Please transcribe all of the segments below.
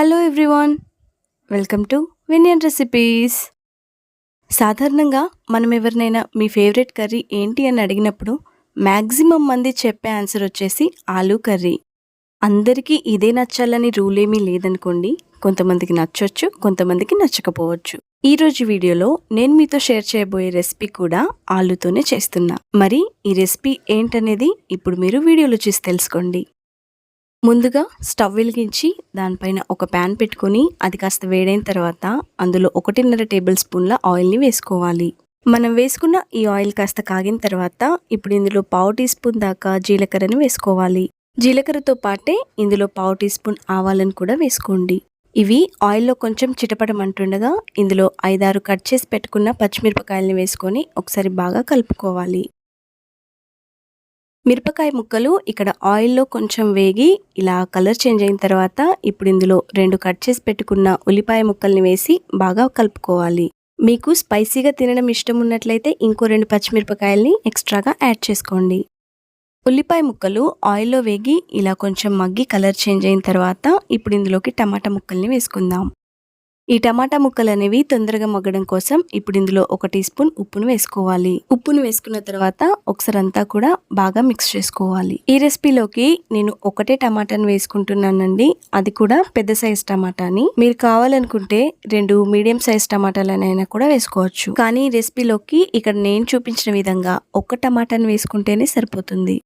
Hello everyone welcome to వినియన్ recipes సాధారణంగా మనం ఎవరినైనా మీ ఫేవరెట్ కర్రీ ఏంటి అని అడిగినప్పుడు మ్యాక్సిమం మంది చెప్పే ఆన్సర్ వచ్చేసి ఆలూ కర్రీ. అందరికీ ఇదే నచ్చాలని రూల్ ఏమీ లేదనుకోండి కొంతమందికి నచ్చొచ్చు కొంతమందికి నచ్చకపోవచ్చు. ఈరోజు వీడియోలో నేను మీతో షేర్ చేయబోయే రెసిపీ కూడా ఆలూతోనే చేస్తున్నా. మరి ఈ రెసిపీ ఏంటనేది ఇప్పుడు మీరు వీడియోలో చూసి తెలుసుకోండి. ముందుగా స్టవ్ వెలిగించి దానిపైన ఒక ప్యాన్ పెట్టుకొని అది కాస్త వేడైన తర్వాత అందులో ఒకటిన్నర టేబుల్ స్పూన్ల ఆయిల్ని వేసుకోవాలి. మనం వేసుకున్న ఈ ఆయిల్ కాస్త కాగిన తర్వాత ఇప్పుడు ఇందులో పావు టీ స్పూన్ దాకా జీలకర్రని వేసుకోవాలి. జీలకర్రతో పాటే ఇందులో పావు టీ స్పూన్ ఆవాలను కూడా వేసుకోండి. ఇవి ఆయిల్లో కొంచెం చిటపడమంటుండగా ఇందులో ఐదారు కట్ చేసి పెట్టుకున్న పచ్చిమిరపకాయలని వేసుకొని ఒకసారి బాగా కలుపుకోవాలి. మిరపకాయ ముక్కలు ఇక్కడ ఆయిల్లో కొంచెం వేగి ఇలా కలర్ చేంజ్ అయిన తర్వాత ఇప్పుడు ఇందులో రెండు కట్ చేసి పెట్టుకున్న ఉల్లిపాయ ముక్కల్ని వేసి బాగా కలుపుకోవాలి. మీకు స్పైసీగా తినడం ఇష్టం ఉన్నట్లయితే ఇంకో రెండు పచ్చిమిరపకాయల్ని ఎక్స్ట్రాగా యాడ్ చేసుకోండి. ఉల్లిపాయ ముక్కలు ఆయిల్లో వేగి ఇలా కొంచెం మగ్గి కలర్ చేంజ్ అయిన తర్వాత ఇప్పుడు ఇందులోకి టమాటా ముక్కల్ని వేసుకుందాం. ఈ టమాటా ముక్కలు అనేవి తొందరగా మగ్గడం కోసం ఇప్పుడు ఇందులో ఒక టీ స్పూన్ ఉప్పును వేసుకోవాలి. ఉప్పును వేసుకున్న తర్వాత ఒకసారి అంతా కూడా బాగా మిక్స్ చేసుకోవాలి. ఈ రెసిపీలోకి నేను ఒకటే టమాటాను వేసుకుంటున్నానండి. అది కూడా పెద్ద సైజ్ టమాటాని. మీరు కావాలనుకుంటే రెండు మీడియం సైజ్ టమాటాలనైనా కూడా వేసుకోవచ్చు. కానీ ఈ రెసిపీలోకి ఇక్కడ నేను చూపించిన విధంగా ఒక టమాటాను వేసుకుంటేనే సరిపోతుంది.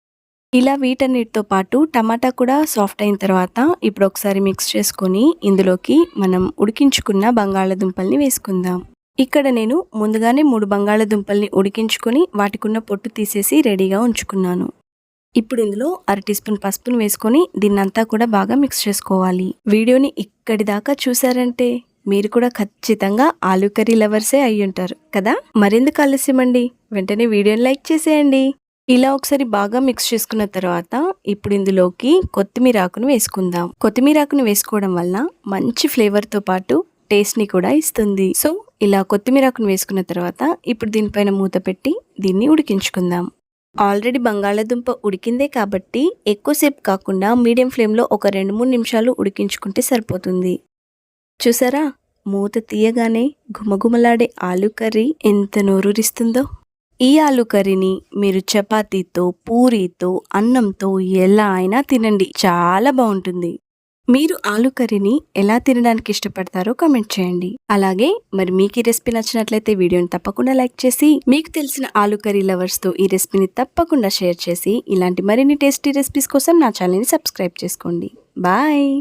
ఇలా వీటన్నిటితో పాటు టమాటా కూడా సాఫ్ట్ అయిన తర్వాత ఇప్పుడు ఒకసారి మిక్స్ చేసుకొని ఇందులోకి మనం ఉడికించుకున్న బంగాళాదుంపల్ని వేసుకుందాం. ఇక్కడ నేను ముందుగానే మూడు బంగాళాదుంపల్ని ఉడికించుకొని వాటికున్న పొట్టు తీసేసి రెడీగా ఉంచుకున్నాను. ఇప్పుడు ఇందులో అర టీ స్పూన్ పసుపును వేసుకొని దీన్నంతా కూడా బాగా మిక్స్ చేసుకోవాలి. వీడియోని ఇక్కడి దాకా చూసారంటే మీరు కూడా ఖచ్చితంగా ఆలూ కర్రీ లవర్సే అయ్యుంటారు కదా? మరెందుకు ఆలస్యమండి? వెంటనే వీడియోని లైక్ చేసేయండి. ఇలా ఒకసారి బాగా మిక్స్ చేసుకున్న తర్వాత ఇప్పుడు ఇందులోకి కొత్తిమీర ఆకును వేసుకుందాం. కొత్తిమీర ఆకును వేసుకోవడం వల్ల మంచి ఫ్లేవర్తో పాటు టేస్ట్ని కూడా ఇస్తుంది. సో ఇలా కొత్తిమీర ఆకును వేసుకున్న తర్వాత ఇప్పుడు దీనిపైన మూత పెట్టి దీన్ని ఉడికించుకుందాం. ఆల్రెడీ బంగాళాదుంప ఉడికిందే కాబట్టి ఎక్కువసేపు కాకుండా మీడియం ఫ్లేమ్లో ఒక రెండు మూడు నిమిషాలు ఉడికించుకుంటే సరిపోతుంది. చూసారా? మూత తీయగానే గుమగుమలాడే ఆలూ కర్రీ ఎంత నోరూరిస్తుందో. ఈ ఆలు కర్రీని మీరు చపాతీతో పూరీతో అన్నంతో ఎలా అయినా తినండి. చాలా బాగుంటుంది. మీరు ఆలు కర్రీని ఎలా తినడానికి ఇష్టపడతారో కామెంట్ చేయండి. అలాగే మరి మీకు ఈ రెసిపీ నచ్చినట్లయితే వీడియోని తప్పకుండా లైక్ చేసి మీకు తెలిసిన ఆలు కర్రీ లవర్స్తో ఈ రెసిపీని తప్పకుండా షేర్ చేసి ఇలాంటి మరిన్ని టేస్టీ రెసిపీస్ కోసం నా ఛానల్ని సబ్స్క్రైబ్ చేసుకోండి. బాయ్!